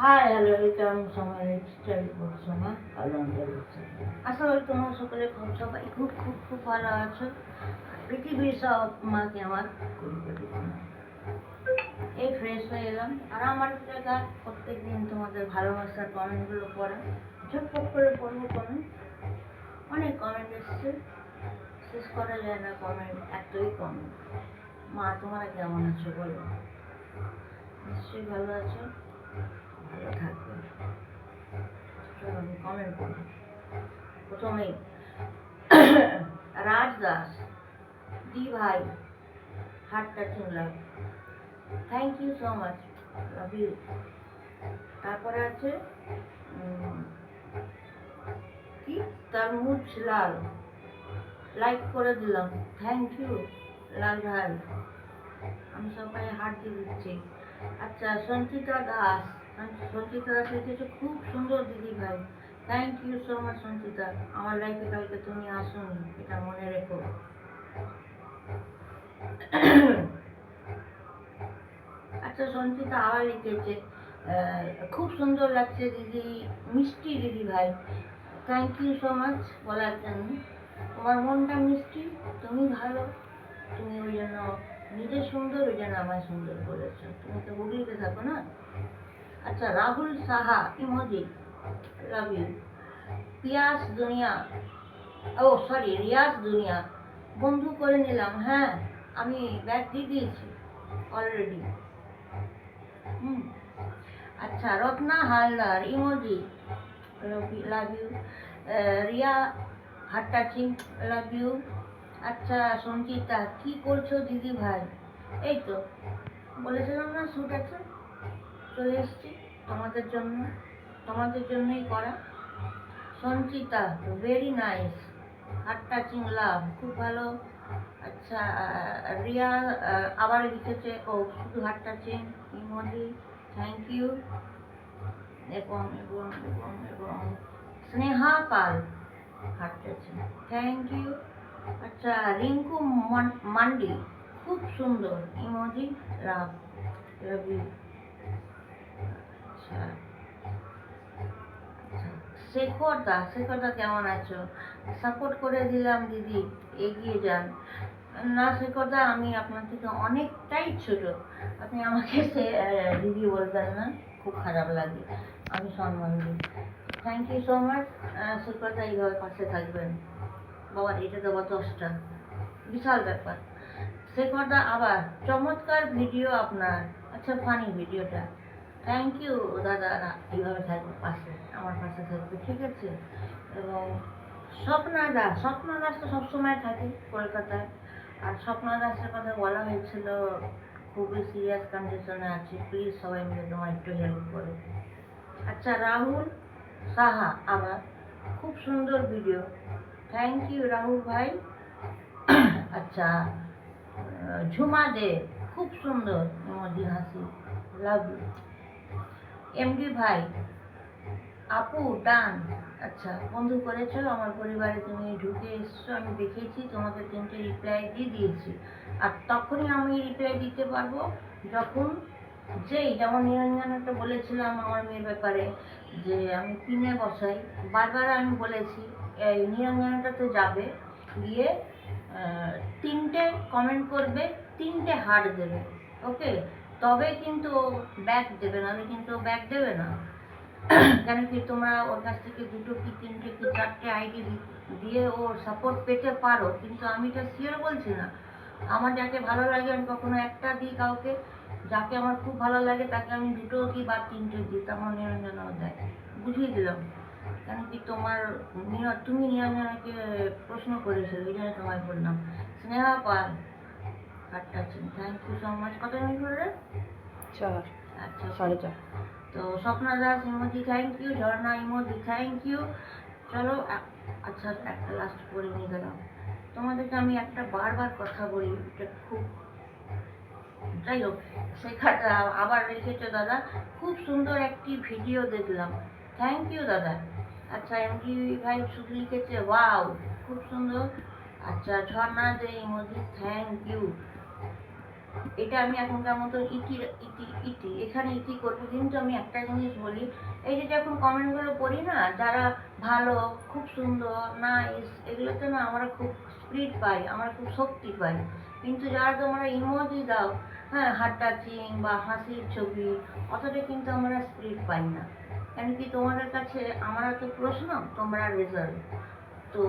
High hello welcome সময় style সময় আশা করি তোমরা সকলে খুব সবাই খুব খুব খুব ভালো আছো। পৃথিবীর সব মাকে আমার। এই ফ্রেশ হয়ে এলাম। আর আমার জায়গা প্রত্যেক দিন তোমাদের ভালোবাসার কমেন্টগুলো পড়া। ঝটপট করে পড়ব কমেন্ট অনেক কমেন্ট এসছে। শেষ করা যায় না কমেন্ট এতই কমেন্ট মা তোমরা কেমন আছো বলো? নিশ্চয়ই ভালো আছো। প্রথমেই রাজ দাস দি ভাই touching love thank you so much love you তারপরে আছে কি তরমুজ লাল লাইক করে দিলাম থ্যাংক ইউ লাল ভাই আমি সবাই হাত দিয়ে দিচ্ছি আচ্ছা সঞ্চিতা দাস সঞ্চিতা দাস লিখেছে খুব সুন্দর দিদি ভাই thank you so much Sanchita আমার লাইফে কালকে তুমি আসুন এটা মনে রেখো আচ্ছা সঞ্চিতা আবার লিখেছে খুব সুন্দর লাগছে দিদি, মিষ্টি দিদি ভাই। থ্যাংক ইউ সো মাচ বলার জন্য। তোমার মনটা মিষ্টি, তুমি ভালো। তুমি ওই জন্য নিজে সুন্দর, ওই জন্য আমায় সুন্দর বলেছ তুমি তো হুগলিতে থাকো না। আচ্ছা Rahul Saha, emoji love you Piyas দুনিয়া, ও সরি রিয়াজ দুনিয়া। বন্ধু করে নিলাম হ্যাঁ আমি ব্যাগ দিয়ে দিয়েছি অলরেডি আচ্ছা Ratna Haldar, emoji love you Riya heart touching love you আচ্ছা সঞ্চিতা, কি করছ দিদি ভাই এই তো, বলেছিলাম না শ্যুট আছে? চলে এসছি। তোমাদের জন্য, তোমাদের জন্যই করা। Sanchita very nice heart touching love খুব ভালো। আচ্ছা রিয়া আবার লিখেছে, ও শুধু heart touching emoji. Thank you এবং এবং এবং এবং Sneha Pal heart touching thank you আচ্ছা রিঙ্কু মান- মান্ডি, খুব সুন্দর। ইমোজি লাভ লাভ শেখর দা শেখর দা কেমন আছো? সাপোর্ট করে দিলাম দিদি, এগিয়ে যান। না শেখর দা আমি আপনার থেকে অনেকটাই ছোট। আপনি আমাকে সে দিদি বলবেন না, খুব খারাপ লাগে। আমি সম্মান দিই। Thank you so much Shekhar দা এইভাবে পাশে থাকবেন। বাবার এটা দেওয়া দশটা। বিশাল ব্যাপার। শেখর দা আবার চমৎকার ভিডিও আপনার। আচ্ছা ফানি ভিডিওটা থ্যাংক ইউ দাদা এইভাবে থাকবে, পাশে, আমার পাশে থাকবে, ঠিক আছে? এবং স্বপ্না দাস স্বপ্না দাস তো সবসময় থাকে কলকাতায়। আর স্বপ্না দাসের কথা বলা হয়েছিল, খুবই সিরিয়াস কন্ডিশনে আছে প্লিজ সবাই মিলে তোমার একটু হেল্প করো। আচ্ছা রাহুল সাহা আবার খুব সুন্দর ভিডিও থ্যাংক ইউ রাহুল ভাই। আচ্ছা ঝুমা দে, খুব সুন্দর মোদি হাসি লাভ ইউ এমডি ভাই, আপু, ডান। আচ্ছা বন্ধু করেছ? আমার পরিবারে তুমি ঢুকে এসছো, আমি দেখেছি, তোমাকে তিনটে রিপ্লাই দিয়ে দিয়েছি। আর তখনই আমি রিপ্লাই দিতে পারব যখন যেই, যেমন নিরঞ্জনটা বলেছিলাম আমার মেয়ের ব্যাপারে যে, আমি পিনে বসাই। বারবার আমি বলেছি, এই নিরঞ্জনটা তো যাবে। গিয়ে তিনটে কমেন্ট করবে, তিনটে হার্ট দেবে ওকে তবে কিন্তু ব্যাক দেবে নাহলে কিন্তু ব্যাক দেবে না। কেন কি তোমরা ওর কাছ থেকে দুটো কি তিনটে কি চারটে আইডি দিয়ে ওর সাপোর্ট পেতে পারো, কিন্তু আমি এটা শিওর বলছি না। আমার যাকে ভালো লাগে, আমি কখনো একটা দিই কাউকে, যাকে আমার খুব ভালো লাগে, তাকে আমি দুটো কি বা তিনটে দিই তেমন নিরঞ্জনাও দেয়। বুঝিয়ে দিলাম। কেন কি তোমার তুমি নিরঞ্জনাকে প্রশ্ন করেছ, এই জন্য তোমায় বললাম। স্নেহা পাল আচ্ছা থ্যাংক ইউ সো মাচ কত মিনিট করে চার। আচ্ছা। সাড়ে চার। তো Swapna Das emoji thank you Jharna emoji thank you চলো আচ্ছা একটা লাস্ট করে নিয়ে গেলাম। তোমাদেরকে আমি একটা বারবার কথা বলি এটা খুব যাই হোক শেখাটা আবার রেখেছো দাদা। খুব সুন্দর একটি ভিডিও দেখলাম। থ্যাংক ইউ দাদা। আচ্ছা এমডি ভাই শুধু লিখেছে ওয়াও খুব সুন্দর। আচ্ছা Jharna Dey emoji thank you এটা আমি এখনকার মতো ইতি ইতি ইতি এখানে ইতি করব। কিন্তু আমি একটা জিনিস বলি, এই যে যখন কমেন্টগুলো পড়ি না, যারা ভালো, খুব সুন্দর নাইস এগুলোতে না আমরা খুব স্পিড পাই, আমরা খুব শক্তি পাই। কিন্তু যারা তোমরা ইমোজি দাও হ্যাঁ হাত টাচিং বা হাসির ছবি, অতটা কিন্তু আমরা স্পিড পাই না। কেন কি তোমাদের কাছে আমরা তো প্রশ্ন, তোমরা রেজাল্ট তো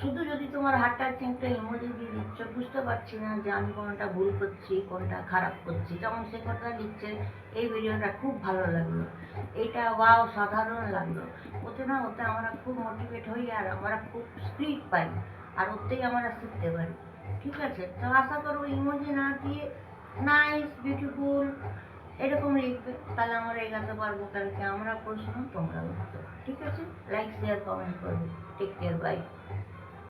শুধু যদি তোমার হাত টাচিং একটা ইমোজি দিয়ে দিচ্ছ, বুঝতে পারছি না যে আমি কোনটা ভুল করছি, কোনটা খারাপ করছি। তখন সে কথা লিখছে, এই ভিডিওটা খুব ভালো লাগল। এটা ওয়াও সাধারণ লাগল। ওতে না, ওতে আমরা খুব মোটিভেট হই আর আমরা খুব স্পিড পাই। আর ওতেই আমরা শিখতে পারি। ঠিক আছে? তো আশা করব ইমোজি না দিয়ে নাইস বিউটিফুল এরকম লিখবে। তাহলে আমরা এগাতে পারব কারণ কি আমরা প্রশ্ন তোমরা ঠিক আছে? লাইক শেয়ার কমেন্ট করবে। Take care bye